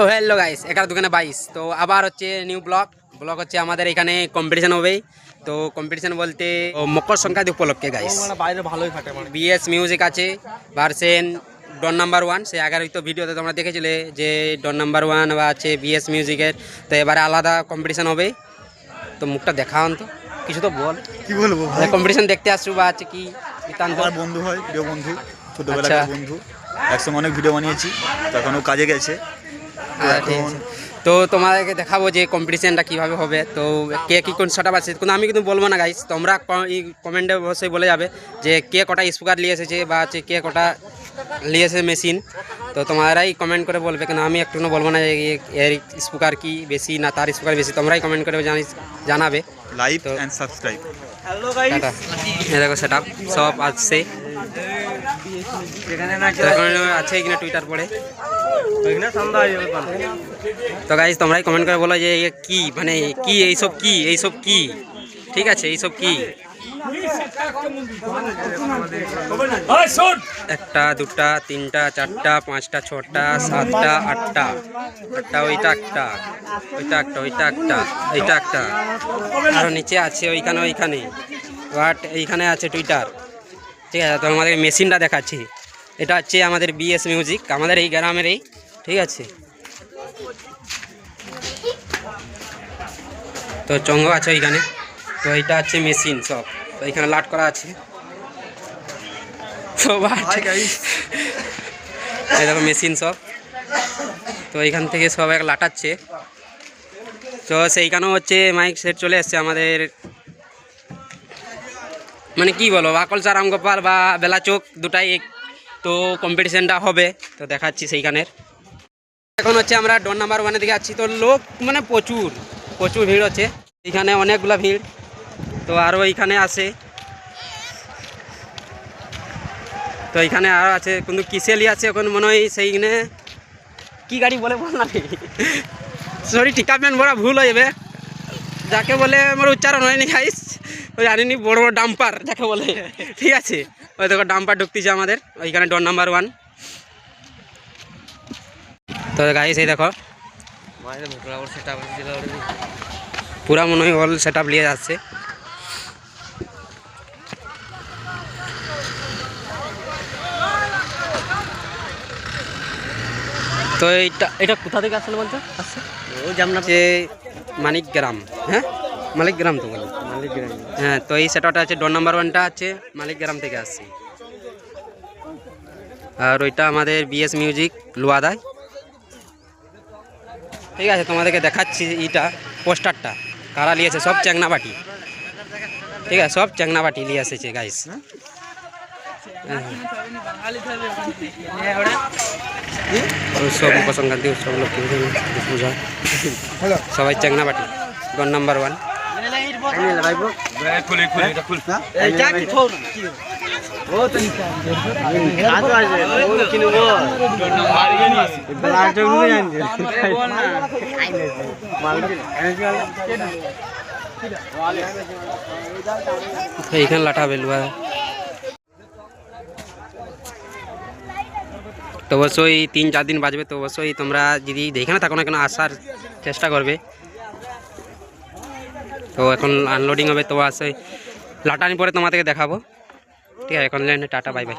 তো hello guys এগারো দোকানে বাইশ। তো আবার হচ্ছে নিউ ব্লক ব্লক হচ্ছে আমাদের এখানে কম্পিটিশন হবেই তো কম্পিটিশন বলতে মকর সংক্রান্তি উপলক্ষে গাইস মানে বাইরে ভালোই মানে। বিএস মিউজিক আছে ভার্সেন ডন নাম্বার ওয়ান সে আগের তো ভিডিওতে তোমরা দেখেছিলে যে ডন নাম্বার ওয়ান বা আছে বিএস মিউজিকের তো এবারে আলাদা কম্পিটিশন হবে। তো মুখটা দেখান তো কিছু তো বল। কি বলব কম্পিটিশন দেখতে আসছো বা আছে কি? বন্ধু হয় প্রিয় বন্ধু ছোটবেলাকার আচ্ছা। বন্ধু। একসঙ্গে অনেক ভিডিও বানিয়েছি। তখন ও কাজে গেছে। তো হ্যাঁ, ঠিক আছে। তো তোমাদেরকে দেখাবো যে কম্পিটিশনটা কীভাবে হবে। তো কে কী কোন সেটা আছে কিন্তু আমি কিন্তু বলব না গাইস তোমরা এই কমেন্টে অবশ্যই বলে যাবে যে কে কটা স্পিকার নিয়ে এসেছে বা হচ্ছে কে কটা নিয়ে এসেছে মেশিন তো তোমারাই কমেন্ট করে বলবে কেন আমি একটু বলব না যে এর স্পিকার কি বেশি না তার স্পিকার বেশি। তোমরাই কমেন্ট করে জানি জানাবে। Like and subscribe hello guys tata এ দেখো সেটা সব আসছে এখানে না এখন আছে কিনা টুইটার পড়ে। এখানে ঠান্ডা হয়ে যাবে পানি। তো গাইজ তোমরাই কমেন্ট করে বলো যে এ কি মানে কি এইসব কি এইসব কি? ঠিক আছে এইসব কি? একটা দুটা তিনটা চারটা পাঁচটা ছটা সাতটা আটটা। আটটা ওইটা একটা ওইটা একটা ওইটা একটা এইটা একটা। আরও নিচে আছে ওইখানে ওইখানে। বাট এইখানে আছে টুইটার ঠিক আছে তো আমাদের মেশিনটা দেখাচ্ছি। এটা হচ্ছে আমাদের বিএস মিউজিক আমাদের এই গ্রামের এই ঠিক আছে। তো চঙ্গ আছে ওইখানে। তো এইটা হচ্ছে মেশিন সব। তো এইখানে লাট করা আছে। তো এই দেখো মেশিন সব। তো এইখান থেকে সব এক লাটাচ্ছে। তো সেইখানেও হচ্ছে মাইক সেট চলে এসছে আমাদের। মানে কি বলো বাকল চারাম গোপাল বা বেলাচোক দুটাই এক। তো কম্পিটিশনটা হবে। তো দেখাচ্ছি সেইখানের। এখন হচ্ছে আমরা ডোর নাম্বার ওয়ানের দিকে আছি। তো লোক মানে প্রচুর প্রচুর ভিড় হচ্ছে। এইখানে অনেকগুলো ভিড়। তো আরও এইখানে আছে। তো এইখানে আরও আছে কিন্তু কিসেলি আছে এখন মনে হয় সেইখানে কি গাড়ি বলে বল না সরি টিকাপমেন্ট বড় ভুল হয়ে যাবে। যাকে বলে আমার উচ্চারণ হয়নি খাইস ওই জানিনি বড় বড় ডাম্পার যাকে বলে। ঠিক আছে ওই দেখো ডাম্পার ঢুকতেছে আমাদের ওইখানে ডোর নাম্বার ওয়ান তো গাইস এই দেখো। পুরা মনে হয় অল সেট আপ নিয়ে যাচ্ছে। তো এইটা এটা কোথা থেকে আসলে আসছে? ও জামনা যে মানিকগ্রাম হ্যাঁ? মালিকগ্রাম তো বলি। মালিক গ্রাম। হ্যাঁ তো এই সেটাটা আছে ডোর নাম্বার ওয়ানটা আছে মালিকগ্রাম থেকে আসছে। আর ওইটা আমাদের বিএস মিউজিক লুয়াদায়। ঠিক আছে তোমাদেরকে দেখাচ্ছি এইটা পোস্টারটা কারা নিয়েছে সব চ্যাংনাবাটি। ঠিক আছে সব চ্যাংনাবাটি নিয়ে এসেছে গাইস উৎসব মকর সংক্রান্তি উৎসব লক্ষ্মী পূজা সবাই চ্যাংনাবাটি ডোর নাম্বার ওয়ান এইটা কি থোর কি ও তো আজ আছে ও কিনব ব্লাড জন্য জানছে এইখানে লাঠা বেলুয়া তো অবশ্যই তিন চার দিন বাজবে, তো অবশ্যই তোমরা যদি দেখে না থাকো না কেন, আসার চেষ্টা করবে। তো এখন আনলোডিং হবে, তো অবশ্যই লাটানি পরে তোমাদেরকে দেখাবো। ঠিক আছে, এখন লাইনে টাটা বাই বাই